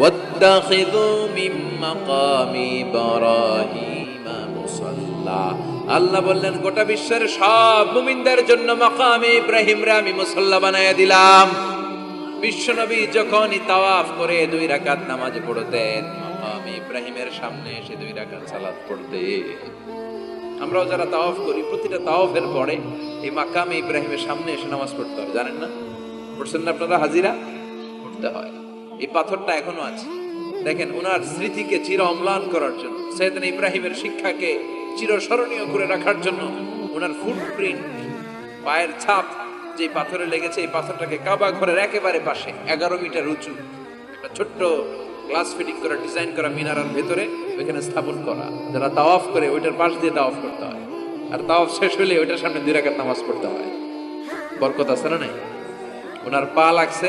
ওয়াত্তাখিযু মিন মাকামি ইব্রাহিমা মুসাল্লা আল্লাহ বললেন, গোটা বিশ্বের সব মুমিনদের জন্য মাকামে ইব্রাহিমরে আমি মুসল্লা বানায়া দিলাম। বিশ্বনবী যখনই তাওয়াফ করে দুই রাকাত নামাজ পড়তেন, মাকামে ইব্রাহিমের সামনে এসে দুই রাকাত সালাত পড়তেন আমরাও যারা তাওয়াফ করি, প্রতিটা তাওয়াফের পরে এই মাকামে ইব্রাহিমের সামনে এসে নামাজ পড়তে হবে, জানেন না? পড়ছেন না আপনারা হাজিরা? পড়তে হয়। এই পাথরটা এখনও আছে। দেখেন, ওনার স্মৃতিকে চির অম্লান করার জন্য, সৈয়দিন ইব্রাহিমের শিক্ষাকে চিরস্মরণীয় করে রাখার জন্য ওনার ফুটপ্রিন্ট পায়ের ছাপ যে পাথরে লেগেছে, এই পাথরটাকে কাবা ঘরের একেবারে পাশে, এগারো মিটার উঁচু, একটা ছোট্ট গ্লাস ফিটিং করা ডিজাইন করা মিনারার ভেতরে ওইখানে স্থাপন করা। যারা তাওয়াফ করে, ওইটার পাশ দিয়ে তাওয়াফ করতে হয়। আর তাওয়াফ শেষ হলে ওইটার সামনে দুই রাকাত নামাজ পড়তে হয়। বরকত আছে না নাই? ওনার পা লাগছে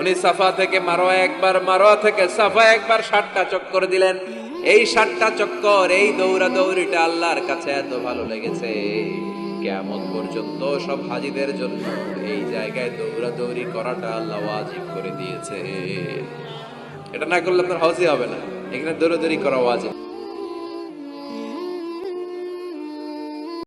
উনি সাফা থেকে মারোয়া একবার মারোয়া থেকে সাফা একবার ষাটটা চক্কর দিলেন। এই ষাটটা চক্কর, এই দৌড়া দৌড়িটা আল্লাহর কাছে এত ভালো লেগেছে। কেমন পর্যন্ত সব হাজিদের জন্য এই জায়গায় দৌড়া দৌড়ি করাটা আল্লাহ ওয়াজিব করে দিয়েছে। এটা না করলে আপনার হজই হবে না। এখানে দৌড়াদৌড়ি করা ওয়াজিব।